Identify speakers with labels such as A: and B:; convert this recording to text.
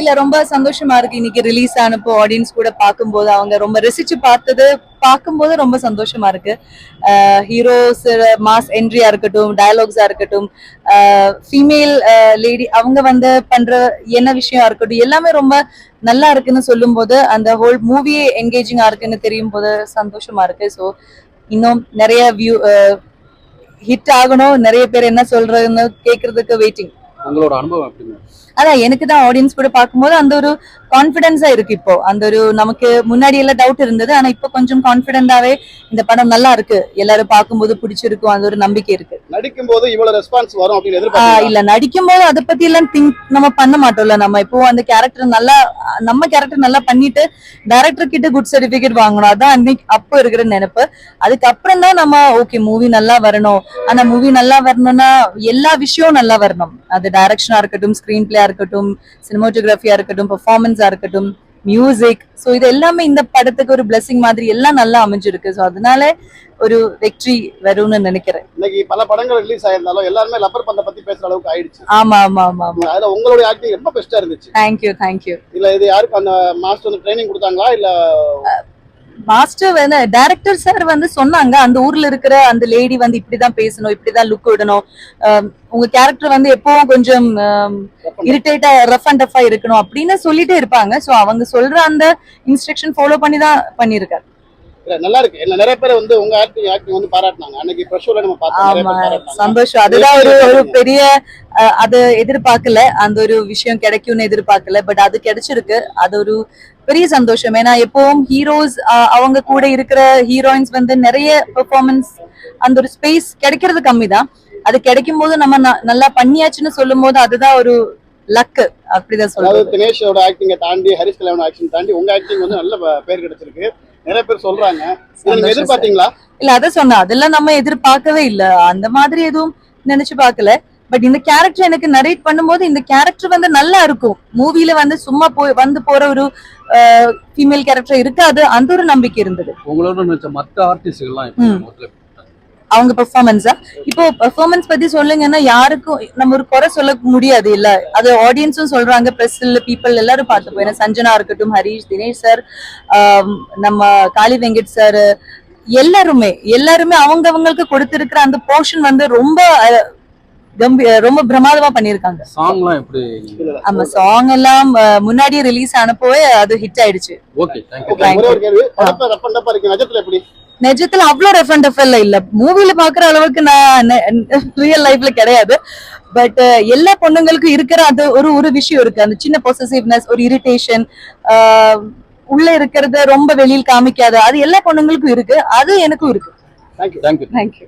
A: இல்ல ரொம்ப சந்தோஷமா இருக்கு. இன்னைக்கு ரிலீஸ் ஆனப்போ ஆடியன்ஸ் கூட பார்க்கும்போது அவங்க ரொம்ப ரசிச்சு பார்த்தது பார்க்கும்போது ரொம்ப சந்தோஷமா இருக்கு. ஹீரோஸ் மாஸ் என்ட்ரியா இருக்கட்டும் டயலாக்ஸா இருக்கட்டும் ஃபீமேல் லேடி அவங்க வந்து பண்ற என்ன விஷயம் இருக்கட்டும் எல்லாமே ரொம்ப நல்லா இருக்குன்னு சொல்லும்போது அந்த ஹோல் மூவியே என்கேஜிங்கா இருக்குன்னு தெரியும் போது சந்தோஷமா இருக்கு. ஸோ இன்னும் நிறைய வியூ ஹிட் ஆகணும். நிறைய பேர் என்ன சொல்றதுன்னு கேட்கறதுக்கு வெயிட்டிங்
B: உங்களோட அனுபவம் எப்படிங்க?
A: அதான் எனக்கு தான் ஆடியன்ஸ் கூட பார்க்கும்போது அந்த ஒரு கான்பிடன்ஸா இருக்கு இப்போ. அந்த ஒரு நமக்கு முன்னாடி எல்லாம் டவுட் இருந்தது ஆனா இப்போ கொஞ்சம் கான்பிடென்டாவே இந்த படம் நல்லா இருக்கு. எல்லாரும் பார்க்கும்போது பிடிச்சிருக்கும் அந்த ஒரு நம்பிக்கை இருக்கு.
B: நடிக்கும் போது இவ்வளவு ரெஸ்பான்ஸ் வரும் அப்படின்னு
A: இல்ல நடிக்கும் போது அதை பத்தி எல்லாம் திங்க் நம்ம பண்ண மாட்டோம்ல. நம்ம இப்போ அந்த கேரக்டர் நல்லா நம்ம கேரக்டர் நல்லா பண்ணிட்டு டைரக்டர் கிட்ட குட் சர்டிபிகேட் வாங்கணும். அதான் அன்னைக்கு அப்போ இருக்கிற நினைப்பு. அதுக்கப்புறம் தான் நம்ம ஓகே மூவி நல்லா வரணும். ஆனா மூவி நல்லா வரணும்னா எல்லா விஷயமும் நல்லா வரணும். அது டைரக்ஷனா இருக்கட்டும் ஸ்கிரீன் பிளேயா இருக்கட்டும் சினிமோட்டோகிராஃபியா இருக்கட்டும் பெர்ஃபார்மன்ஸா இருக்கட்டும் மியூசிக் சோ இது எல்லாமே இந்த படத்துக்கு ஒரு blessing மாதிரி எல்லாம் நல்லா அமைஞ்சிருக்கு. சோ அதனால ஒரு வெற்றி வரும்னு நினைக்கிறேன்.
B: இன்னைக்கு பல படங்கள் ரிலீஸ் ஆயிருந்தாலும் எல்லாருமே லப்பர் பந்த பத்தி பேசுற அளவுக்கு ஆயிடுச்சு.
A: ஆமா ஆமா ஆமா ஆமா.
B: அதுல உங்களுடைய ஆக்டிங் ரொம்ப பெஸ்டா இருந்துச்சு.
A: தேங்க்யூ தேங்க்யூ
B: இல்ல இது யாருக்கு அந்த மாஸ்டர் வந்து ட்ரைனிங் கொடுத்தாங்களா? இல்ல
A: மாஸ்டர் வந்து டைரக்டர் சார் வந்து சொன்னாங்க அந்த ஊர்ல இருக்கிற அந்த லேடி வந்து இப்படிதான் பேசணும் இப்படிதான் லுக் விடணும். உங்க கேரக்டர் வந்து எப்பவும் கொஞ்சம் இரிட்டேட்டா ரஃப் அண்ட் டஃபா இருக்கணும் அப்படின்னு சொல்லிட்டே இருப்பாங்க. சோ அவங்க சொல்ற அந்த இன்ஸ்ட்ரக்ஷன் ஃபாலோ பண்ணி தான் பண்ணிருக்காரு
B: நல்லா இருக்கு. இல்ல நிறைய பேர் வந்து உங்க ஆக்டிங் ஆக்டிங் வந்து பாராட்டினாங்க. அன்னைக்கு நம்ம பார்த்தோம்.
A: சந்தோஷம் அதுதான் ஒரு ஒரு பெரிய அது எதிர்பார்க்கல. அந்த ஒரு விஷயம் கிடைக்கும்னு எதிர்பார்க்கல. பட் அது கிடைச்சிருக்கு. அது ஒரு பெரிய சந்தோஷம். ஏன்னா எப்பவும் ஹீரோஸ் அவங்க கூட இருக்கிற ஹீரோயின்ஸ் வந்து நிறைய பெர்ஃபார்மன்ஸ் அந்த ஒரு ஸ்பேஸ் கிடைக்கிறது கம்மி தான் அது கிடைக்கும் போது நம்ம நல்லா பண்ணியாச்சுன்னு சொல்லும் போது அதுதான் ஒரு லக்கு அப்படிதான் சொல்றது.
B: தினேஷோட ஆக்டிங்கை தாண்டி ஹரிஷ் கல்யாண் ஆக்டிங் தாண்டி உங்க ஆக்டிங் வந்து நல்ல பேர் கிடைச்சிருக்கு. நிறைய பேர் சொல்றாங்க. எதிர்பார்த்தீங்களா?
A: இல்ல அத சொன்னா அதெல்லாம் நம்ம எதிர்பார்க்கவே இல்ல. அந்த மாதிரி எதுவும் நினைச்சு பார்க்கல. பட் இந்த கேரக்டர் எனக்கு நரேட் பண்ணும்போது இந்த கேரக்டர் வந்து நல்லா இருக்கும். மூவில வந்து சும்மா போய் வந்து போற ஒரு ஃபீமேல் கேரக்டர் இருக்காது. அந்த ஒரு நம்பிக்கை இருந்தது.
C: உங்களோட நினைச்ச மற்ற ஆர்டிஸ்ட்கள்லாம்
A: அவங்க பெர்ஃபார்மன்ஸா இப்போ பெர்ஃபார்மன்ஸ் பத்தி சொல்லுங்கன்னா யாருக்கும் நம்ம ஒரு குறை சொல்ல முடியாது இல்ல. அது ஆடியன்ஸும் சொல்றாங்க பிரஸ்ல பீப்புள் எல்லாரும் பார்த்துப்போம். ஏன்னா சஞ்சனா இருக்கட்டும் ஹரீஷ் தினேஷ் சார் நம்ம காளி வெங்கட் சார் எல்லாருமே எல்லாருமே அவங்க அவங்களுக்கு கொடுத்திருக்கிற அந்த போர்ஷன் வந்து ரொம்ப ரொம்ப பிரமாதமா பண்ணிருக்காங்க
C: சாங்லாம் எப்படி?
A: ஆமா சாங் எல்லாம் முன்னாடியே ரிலீஸ் ஆனப்போவே அது ஹிட் ஆயிடுச்சு.
C: ஓகே தேங்க்யூ
B: நிஜத்துல
A: அவ்வளவு ரெஃப் அண்ட் டஃப் இல்ல. மூவில பாக்குற அளவுக்கு நான் ரியல் லைஃப்ல கிடையாது. பட் எல்லா பொண்ணுங்களுக்கும் இருக்கிற அது ஒரு ஒரு விஷயம் இருக்கு. அந்த சின்ன பொசசிவ்னஸ் ஒரு இரிட்டேஷன் உள்ள இருக்கிறத ரொம்ப வெளியில் காமிக்காத. அது எல்லா பொண்ணுங்களுக்கும் இருக்கு. அது எனக்கும் இருக்கு.
B: Thank you
C: thank you
A: thank you